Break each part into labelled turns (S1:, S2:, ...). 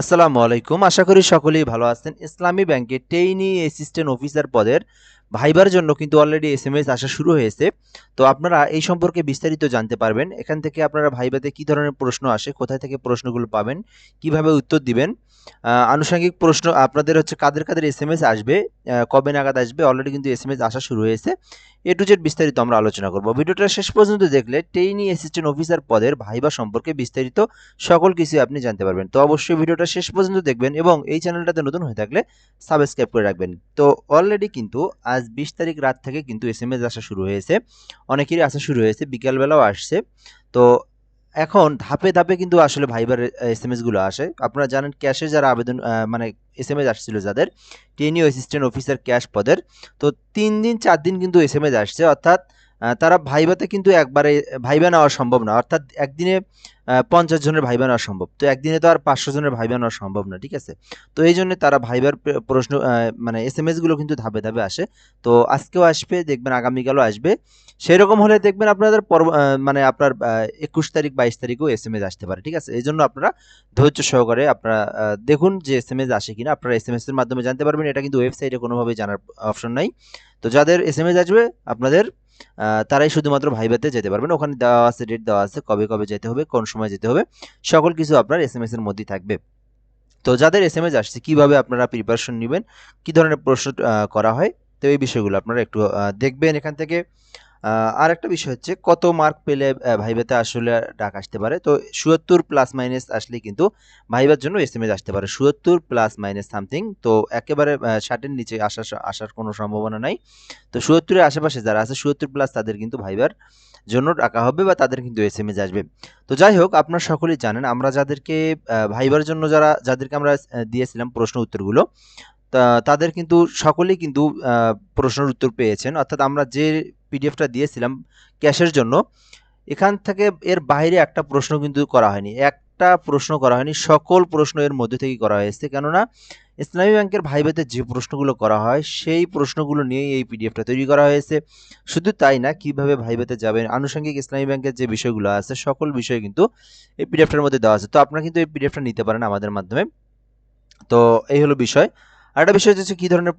S1: আসসালামু আলাইকুম। আশা করি সকলেই ভালো আছেন। ইসলামী ব্যাংকে টেইনি অ্যাসিস্ট্যান্ট অফিসার পদের ভাইবার জন্য কিন্তু অলরেডি এস এম এস আসা শুরু হয়েছে। তো আপনারা এই সম্পর্কে বিস্তারিত জানতে পারবেন। এখান থেকে আপনারা ভাইবাতে কি ধরনের প্রশ্ন আসে, কোথায় থেকে প্রশ্নগুলো পাবেন, কীভাবে উত্তর দিবেন আনুষঙ্গিক প্রশ্ন, আপনাদের হচ্ছে কাদের কাদের এস এম এস আসবে কবে নাগাদ আসবে অলরেডি কিন্তু এস এম এস আসা শুরু হয়েছে। এ টু জেড বিস্তারিত আমরা আলোচনা করব। ভিডিওটা শেষ পর্যন্ত দেখলে ট্রেইনি অ্যাসিস্ট্যান্ট অফিসার পদের ভাইবা সম্পর্কে বিস্তারিত সকল কিছু আপনি জানতে পারবেন। তো অবশ্যই ভিডিওটা শেষ পর্যন্ত দেখবেন এবং এই চ্যানেলটাতে নতুন হয়ে থাকলে সাবস্ক্রাইব করে রাখবেন। তো অলরেডি কিন্তু আজ বিশ তারিখ রাত থেকে কিন্তু এস এম এস আসা শুরু হয়েছে। অনেকেরই আসা শুরু হয়েছে, বিকালবেলাও আসছে। তো এখন ধাপে ধাপে কিন্তু আসলে ভাইবার এস এমগুলো আসে। আপনারা জানেন ক্যাশে যারা আবেদন মানে এস এম এস আসছিল যাদের টেনিও অ্যাসিস্ট্যান্ট অফিসার ক্যাশ পদের। তো তিন দিন, চার দিন কিন্তু এস এম এস আসছে। অর্থাৎ তারা ভাইবাতে কিন্তু একবারে ভাইবা নেওয়া সম্ভব না। অর্থাৎ একদিনে পঞ্চাশ জনের ভাইবা নেওয়া সম্ভব। তো একদিনে তো আর পাঁচশো জনের ভাইবা নেওয়া সম্ভব না ঠিক আছে? তো এই জন্য তারা ভাইবার প্রশ্ন মানে এস এম এসগুলো কিন্তু ধাপে ধাপে আসে। তো আজকেও আসবে দেখবেন আগামীকালও আসবে। সেই রকম হলে দেখবেন আপনাদের আহ, মানে আপনার একুশ তারিখ বাইশ তারিখও এস এম এস আসতে পারে ঠিক আছে? এই জন্য আপনারা ধৈর্য সহকারে আপনারা দেখুন যে এস এম এস আসে কিনা। আপনারা এস এম এস এর মাধ্যমে জানতে পারবেন। এটা কিন্তু ওয়েবসাইটে কোনোভাবেই জানার অপশন নাই। তো যাদের এস এম এস আসবে আপনাদের তারাই শুধুমাত্র ভাইভাতে যেতে পারবেন। ওখানে দেওয়া আছে ডেট দেওয়া আছে, কবে কবে যেতে হবে, কোন সময় যেতে হবে, সকল কিছু আপনার এস এম এসের মধ্যেই থাকবে। তো যাদের এস এম এস আসছে, কীভাবে আপনারা প্রিপারেশন নেবেন, কী ধরনের প্রশ্ন করা হয়, তো এই বিষয়গুলো আপনারা একটু দেখবেন এখান থেকে। আর একটা বিষয় হচ্ছে কত মার্ক পেলে ভাইভাতে আসলে ডাক আসতে পারে? তো সুয়াত্তর প্লাস মাইনাস আসলে কিন্তু ভাইবার জন্য এস এম এস আসতে পারে। সুয়াত্তর প্লাস মাইনাস সামথিং তো একেবারে ষাটের নিচে আসার আসার কোনো সম্ভাবনা নাই। তো সুয়াত্তরের আশেপাশে যারা আছে, সুয়াত্তর প্লাস তাদের কিন্তু ভাইবার জন্য ডাকা হবে বা তাদের কিন্তু এস এম এস আসবে। তো যাই হোক, আপনারা সকলেই জানেন, আমরা যাদেরকে ভাইবার জন্য যারা, যাদেরকে আমরা দিয়েছিলাম প্রশ্ন উত্তরগুলো তাদের কিন্তু সকলেই কিন্তু প্রশ্নের উত্তর পেয়েছেন। অর্থাৎ আমরা যে পিডিএফটা দিয়েছিলাম ক্যাশের জন্য, এখান থেকে এর বাইরে একটা প্রশ্ন কিন্তু করা হয়নি। একটা প্রশ্ন করা হয়নি, সকল প্রশ্ন এর মধ্যে থেকেই করা হয়েছে। কেননা, ইসলামী ব্যাংকের ভাইবেতে যে প্রশ্নগুলো করা হয়, সেই প্রশ্নগুলো নিয়েই এই পিডিএফটা তৈরি করা হয়েছে। শুধু তাই না, কীভাবে ভাইবেতে যাবেন? আনুষঙ্গিক ইসলামী ব্যাংকের যে বিষয়গুলো আছে, সকল বিষয় কিন্তু এই পিডিএফটার মধ্যে দেওয়া আছে। তো আপনারা কিন্তু এই পিডিএফটা নিতে পারেন আমাদের মাধ্যমে। তো এই হলো বিষয়। আরেকটা বিষয় হচ্ছে কি ধরনের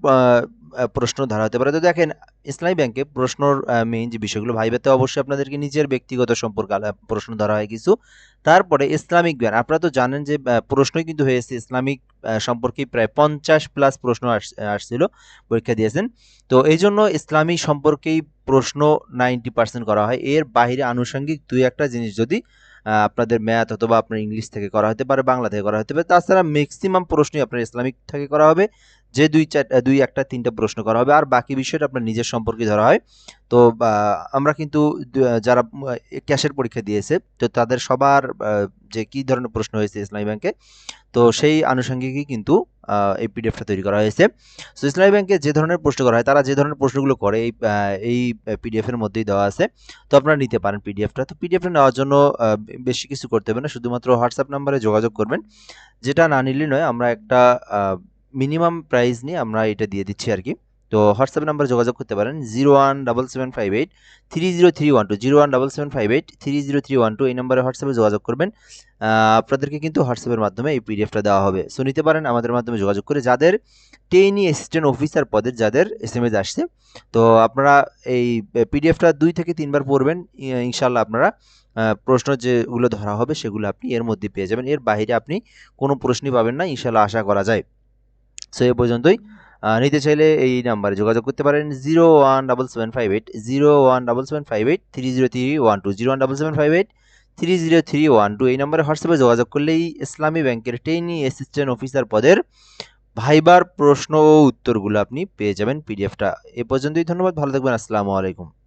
S1: প্রশ্ন ধরা হতে পারে। তো দেখেন, ইসলামী ব্যাংকে প্রশ্নর মেইন যে বিষয়গুলো ভাইবেতে অবশ্যই আপনাদেরকে নিজের ব্যক্তিগত সম্পর্কে প্রশ্ন ধরা হয় কিছু। তারপরে ইসলামিক জ্ঞান, আপনারা তো জানেন যে প্রশ্নই কিন্তু হয়েছে ইসলামিক সম্পর্কে প্রায় পঞ্চাশ প্লাস প্রশ্ন আস- আসছিল, পরীক্ষা দিয়েছেন। তো এই জন্য ইসলামী সম্পর্কেই প্রশ্ন নাইনটি পার্সেন্ট করা হয়। এর বাইরে আনুষঙ্গিক দুই একটা জিনিস যদি আপনাদের ম্যাথ অথবা আপনার ইংলিশ থেকে করা হতে পারে, বাংলা থেকে করা হতে পারে। তাছাড়া ম্যাক্সিমাম প্রশ্নই আপনার ইসলামিক থেকে করা হবে। যে দুই চার দুই একটা, তিনটা প্রশ্ন করা হবে। আর বাকি বিষয়টা আপনার নিজের সম্পর্কে ধরা হয়। তো আমরা কিন্তু যারা ক্যাশের পরীক্ষা দিয়েছে, তো তাদের সবার যে কি ধরনের প্রশ্ন হয়েছে ইসলামী ব্যাংকে, তো সেই আনুষঙ্গিকই কিন্তু এই পিডিএফটা তৈরি করা হয়েছে। তো ইসলামী ব্যাংকে যে ধরনের প্রশ্ন করা হয়, তারা যে ধরনের প্রশ্নগুলো করে, এই এই পিডিএফের মধ্যেই দেওয়া আছে। তো আপনারা নিতে পারেন পিডিএফটা। তো পিডিএফটা নেওয়ার জন্য বেশি কিছু করতে হবে না। শুধুমাত্র হোয়াটসঅ্যাপ নাম্বারে যোগাযোগ করবেন। যেটা না নিলে নয়, আমরা একটা মিনিমাম প্রাইস নিয়ে আমরা এটা দিয়ে দিচ্ছি আর কি। তো হোয়াটসঅ্যাপ নাম্বারে যোগাযোগ করতে পারেন zero one double seven five eight three zero three one two, zero one double seven five eight three zero three one two এই নাম্বারে হোয়াটসঅ্যাপে যোগাযোগ করবেন। আপনাদেরকে কিন্তু হোয়াটসঅ্যাপের মাধ্যমে এই পিডিএফটা দেওয়া হবে। সো নিতে পারেন, আমাদের মাধ্যমে যোগাযোগ করে যাদের টেইনি অ্যাসিস্ট্যান্ট অফিসার পদের যাদের এস এম এস আসছে, তো আপনারা এই পিডিএফটা দুই থেকে তিনবার পড়বেন। ইনশাল্লাহ আপনারা প্রশ্ন যেগুলো ধরা হবে সেগুলো আপনি এর মধ্যে পেয়ে যাবেন। এর বাইরে আপনি কোনো প্রশ্নই পাবেন না ইনশাল্লাহ আশা করা যায়। সো এ পর্যন্তই। নিতে চাইলে এই নাম্বারে যোগাযোগ করতে পারেন zero one double seven five eight, zero one double seven five eight, three zero three one two zero one double seven five eight three zero three one two, এই নাম্বারে হোয়াটসঅ্যাপে যোগাযোগ করলেই ইসলামী ব্যাংকের ট্রেনি অ্যাসিস্ট্যান্ট অফিসার পদের ভাইবার প্রশ্ন ও উত্তরগুলো আপনি পেয়ে যাবেন পিডিএফটা এ পর্যন্তই, ধন্যবাদ, ভালো থাকবেন, আসসালামু আলাইকুম।